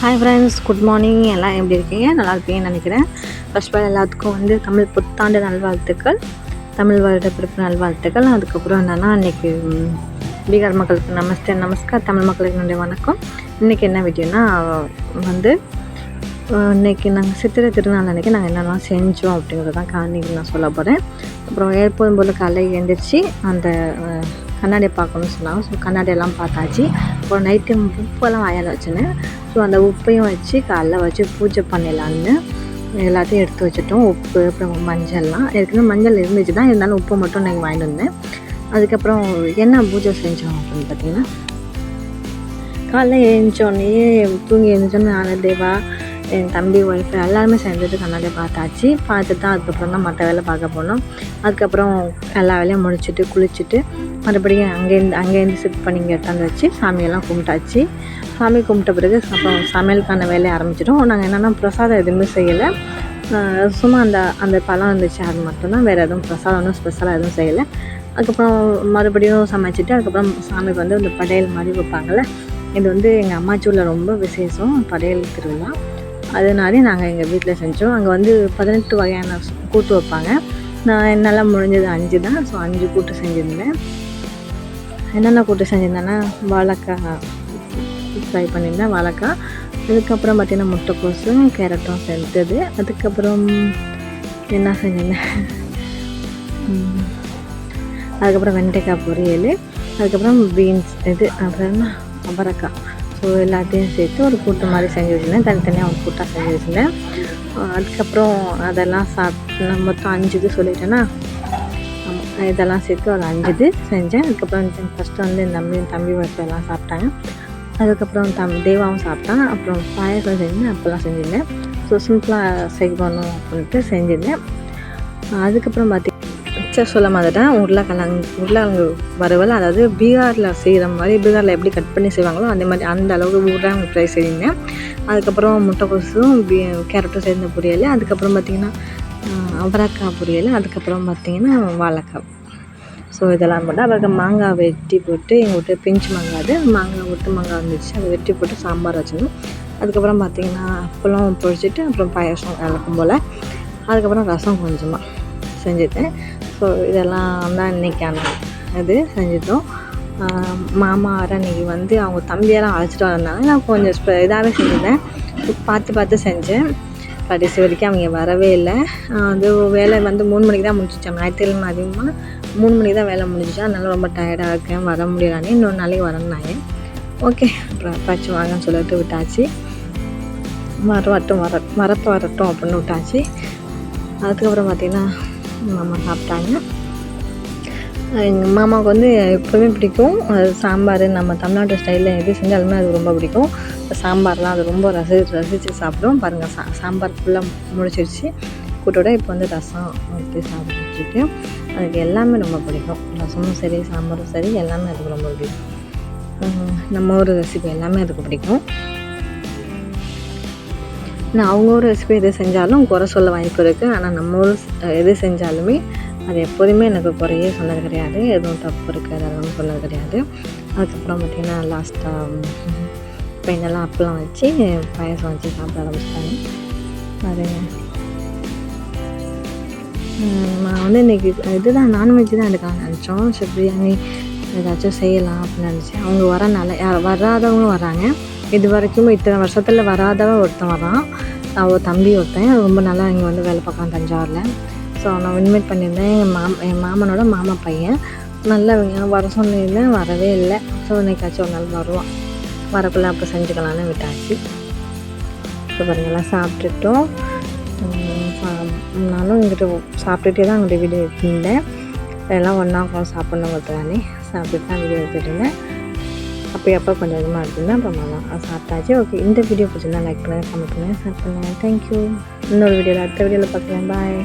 Hi friends good morning எல்லாம் எப்படி இருக்கீங்க? நல்லா இருப்பீங்கன்னு நினைக்கிறேன். ஃபர்ஸ்ட் ஆல் எல்லாத்துக்கும் வந்து தமிழ் புத்தாண்டு நல்வாழ்த்துக்கள். தமிழ் வருட பிறப்பு நல்வாழ்த்துக்கள். அதுக்கப்புறம் என்னென்னா இன்றைக்கி பீகார் மக்களுக்கு நமஸ்தே நமஸ்கார். தமிழ் மக்களுக்கு என்னுடைய வணக்கம். இன்றைக்கி என்ன வீடியோனா வந்து இன்றைக்கி இன்னைக்கு நாங்கள் சித்திரை திருநாள் அன்றைக்கி நாங்கள் என்னெல்லாம் செஞ்சோம் அப்படிங்கிறது தான் காரணிகள் நான் சொல்ல போகிறேன் அப்புறம் ஏற்போதும் போல் காலையில் எழுந்திரிச்சு அந்த கண்ணாடியை பார்க்கணும்னு சொன்னாங்க. ஸோ கண்ணாடியெல்லாம் பார்த்தாச்சு. அப்புறம் நைட்டு உப்பெல்லாம் வாயால் வச்சுனேன் ஸோ அந்த உப்பையும் வச்சு காலைல வச்சு பூஜை பண்ணிடலான்னு எல்லாத்தையும் எடுத்து வச்சுட்டோம். உப்பு அப்புறம் மஞ்சள்லாம் ஏற்கனவே மஞ்சள் இருந்துச்சு தான். இருந்தாலும் உப்பு மட்டும் நான் வாங்கிட்டு வந்தேன். அதுக்கப்புறம் என்ன பூஜை செஞ்சோம் அப்படின்னு பார்த்தீங்கன்னா காலைல எழுந்தோடனே தூங்கி எழுந்தோடனே நான் தேவா என் தம்பி ஒய்ஃப் எல்லாருமே சேர்ந்துட்டு கண்ணாடி பார்த்தாச்சு. பார்த்துட்டு தான் அதுக்கப்புறம் தான் மற்ற வேலை பார்க்க போனோம். அதுக்கப்புறம் எல்லா வேலையும் முடிச்சுட்டு குளிச்சுட்டு மறுபடியும் அங்கேருந்து அங்கேருந்து ஷிஃப்ட் பண்ணி இங்கே எடுத்தாந்து வச்சு சாமியெல்லாம் கும்பிட்டாச்சு. சாமி கும்பிட்ட பிறகு அப்புறம் சமையலுக்கான வேலையை ஆரம்பிச்சிட்டோம். நாங்கள் என்னென்னா பிரசாதம் எதுவுமே செய்யலை. சும்மா அந்த அந்த பழம் இருந்துச்சு அது மட்டும்தான். வேறு எதுவும் பிரசாதம் ஒன்றும் ஸ்பெஷலாக எதுவும் செய்யலை. அதுக்கப்புறம் மறுபடியும் சமைச்சிட்டு அதுக்கப்புறம் சாமிக்கு வந்து இந்த படையல் மாதிரி வைப்பாங்கள்ல இது வந்து எங்கள் அம்மாச்சூரில் ரொம்ப விசேஷம் படையல் திருவிழா. அதனாலே நாங்கள் எங்கள் வீட்டில் செஞ்சோம். அங்கே வந்து பதினெட்டு வகையான கூட்டு வைப்பாங்க. நான் என்னால் முடிஞ்சது அஞ்சு தான். ஸோ அஞ்சு கூட்டு செஞ்சுருந்தேன். என்னென்ன கூட்டு செஞ்சுருந்தேன்னா வாழைக்காய் ஃப்ரை பண்ணியிருந்தேன் வாழைக்காய். அதுக்கப்புறம் பார்த்திங்கன்னா முட்டைக்கோஸும் கேரட்டும் செஞ்சது அதுக்கப்புறம் என்ன செஞ்சிருந்தேன் அதுக்கப்புறம் வெண்டைக்காய் பொரியல். அதுக்கப்புறம் பீன்ஸ் இது அப்புறம் என்ன? அவரைக்காய். ஸோ எல்லாத்தையும் சேர்த்து ஒரு கூட்டு மாதிரி செஞ்சு வச்சுருந்தேன். தனித்தனியாக ஒரு கூட்டாக செஞ்சு வச்சுருந்தேன். அதுக்கப்புறம் அதெல்லாம் சாப்பிட்டு நான் மொத்தம் அஞ்சு இது சொல்லிட்டேன்னா இதெல்லாம் சேர்த்து ஒரு அஞ்சு இது செஞ்சேன். அதுக்கப்புறம் ஃபஸ்ட்டு வந்து என் தம்பி தம்பி ஒய்ஃப் எல்லாம் சாப்பிட்டாங்க. அதுக்கப்புறம் தம் தேவாவும் சாப்பிட்டான். அப்புறம் பாயசம் செஞ்சேன் அப்போல்லாம் செஞ்சிருந்தேன். ஸோ சிம்பிளாக செய்யணும் அப்படின்ட்டு செஞ்சிருந்தேன். அதுக்கப்புறம் பார்த்திங்கன்னா சொல்ல மாதிரிட்டேன் உருளைக்கிழங்கு உருளைக்கிழங்கு வறுவல் அதாவது பீகாரில் செய்கிற மாதிரி பீகாரில் எப்படி கட் பண்ணி செய்வாங்களோ அந்த மாதிரி அந்த அளவுக்கு உருளைக்கிழங்கு ஃப்ரை செஞ்சிருந்தேன். அதுக்கப்புறம் முட்டைக்கோசும் கேரட்டும் சேர்ந்த பொரியல். அதுக்கப்புறம் பார்த்திங்கன்னா அவரக்காய் அவரைக்காய் பொரியல். அதுக்கப்புறம் பார்த்திங்கன்னா வாழைக்காய். ஸோ இதெல்லாம் போட்டு அப்புறம் மாங்காய் வெட்டி போட்டு எங்கள் வீட்டு பிஞ்சு மாங்காய் அது மாங்காய் ஒட்டு மாங்காய் வந்துச்சு அதை வெட்டி போட்டு சாம்பார் வச்சிடணும் அதுக்கப்புறம் பார்த்திங்கன்னா அப்பளம் பொழிச்சிட்டு அப்புறம் பாயசம் இறக்கும் போல். அதுக்கப்புறம் ரசம் கொஞ்சமாக செஞ்சுட்டேன் ஸோ இதெல்லாம் தான் இன்றைக்கான இது செஞ்சுட்டோம். மாமா வர அன்றைக்கி வந்து அவங்க தம்பியெல்லாம் அழைச்சிட்டு வந்தாங்க நான் கொஞ்சம் ஸ்பெ இதாகவே செஞ்சுருந்தேன். பார்த்து பார்த்து செஞ்சேன். கடைசி வரைக்கும் அவங்க வரவே இல்லை. அது வேலை வந்து மூணு மணிக்கு தான் முடிச்சிச்சேன் ஞாயிற்றுக்கிழமை அதிகமாக மூணு மணிக்கு தான் வேலை முடிஞ்சிச்சு. அதனால் ரொம்ப டயர்டாக இருக்கேன். வர முடியலான்னு இன்னொரு நாளைக்கு வரேன்னாங்க ஓகே அப்புறம் அப்பாச்சி வாங்கன்னு சொல்லிட்டு விட்டாச்சு. வரட்டும் வர வரட்டும் வரட்டும் அப்படின்னு விட்டாச்சு. அதுக்கப்புறம் பார்த்திங்கன்னா மாமா சாப்பிட்டாங்க. எங்கள் மாமாவுக்கு வந்து எப்போவுமே பிடிக்கும். சாம்பார் நம்ம தமிழ்நாட்டு ஸ்டைலில் எது செஞ்சாலுமே அது ரொம்ப பிடிக்கும். சாம்பார்லாம் அது ரொம்ப ரசி ரசித்து சாப்பிடும் பாருங்கள் சா சாம்பார் ஃபுல்லாக முடிச்சிருச்சு. கூட்டோட இப்போ வந்து ரசம் ஊற்றி சாப்பிட்டுருக்கு அதுக்கு எல்லாமே ரொம்ப பிடிக்கும். ரசமும் சரி சாம்பாரும் சரி எல்லாமே அதுக்கு ரொம்ப பிடிக்கும். நம்ம ஒரு ரெசிபி எல்லாமே அதுக்கு பிடிக்கும். நான் அவங்க ஒரு ரெசிபி எது செஞ்சாலும் குறை சொல்ல வாய்ப்பு இருக்குது ஆனால் நம்ம ஊர் எது செஞ்சாலுமே அது எப்போதுமே எனக்கு குறையே சொன்னது கிடையாது. எதுவும் தப்பு இருக்குது அதெல்லாம் சொன்னது கிடையாது. அதுக்கப்புறம் பார்த்திங்கன்னா லாஸ்ட்டாக பெண்ணெல்லாம் அப்பெல்லாம் வச்சு பாயசம் வச்சு சாப்பிட ஆரம்பிச்சிட்டாங்க. பாருங்க நான் வந்து இன்றைக்கி இதுதான் நான்வெஜ் தான் எடுக்கலாம் நினச்சோம். ஸோ பிரியாணி ஏதாச்சும் செய்யலாம் அப்படின்னு நினச்சேன். அவங்க வரனால யார் வராதவங்களும் வராங்க. இது வரைக்கும் இத்தனை வருஷத்தில் வராதவன் ஒருத்தன் வரான். அவள் தம்பி ஒருத்தன். ரொம்ப நல்லா இங்கே வந்து வேலை பார்க்கலாம் தஞ்சாவூரில். ஸோ நான் இன்வைட் பண்ணியிருந்தேன். எங்கள் மாம் என் மாமனோட மாமா பையன். நல்லவங்க வர சொன்னிருந்தேன் வரவே இல்லை. ஸோ இன்னைக்காச்சும் ஒரு நாள் வருவான். வரக்குள்ள அப்போ செஞ்சுக்கலான்னு விட்டாச்சு. இப்போ பாருங்கள்லாம் சாப்பிட்டுட்டோம். நானும் இங்கிட்ட சாப்பிட்டுட்டே தான் அங்கிட்ட வீடியோ எடுத்திருந்தேன் எல்லாம் ஒன்றா உட்காந்து சாப்பிட்ணுங்கிறதுக்கானே சாப்பிட்டுட்டு தான் வீடியோ எடுத்துகிட்டு இருந்தேன். அப்போ அப்போ கொஞ்சம் கொஞ்சமாக எடுத்திருந்தேன். அப்புறம் நல்லா சாப்பிட்டாச்சு. ஓகே இந்த வீடியோ பிடிச்சிருந்தா லைக் பண்ணுங்கள் கமெண்ட் பண்ணுங்கள் ஷேர் பண்ணுங்கள் தேங்க்யூ இன்னொரு வீடியோவில் அடுத்த வீடியோவில் பார்க்கலாம். பாய்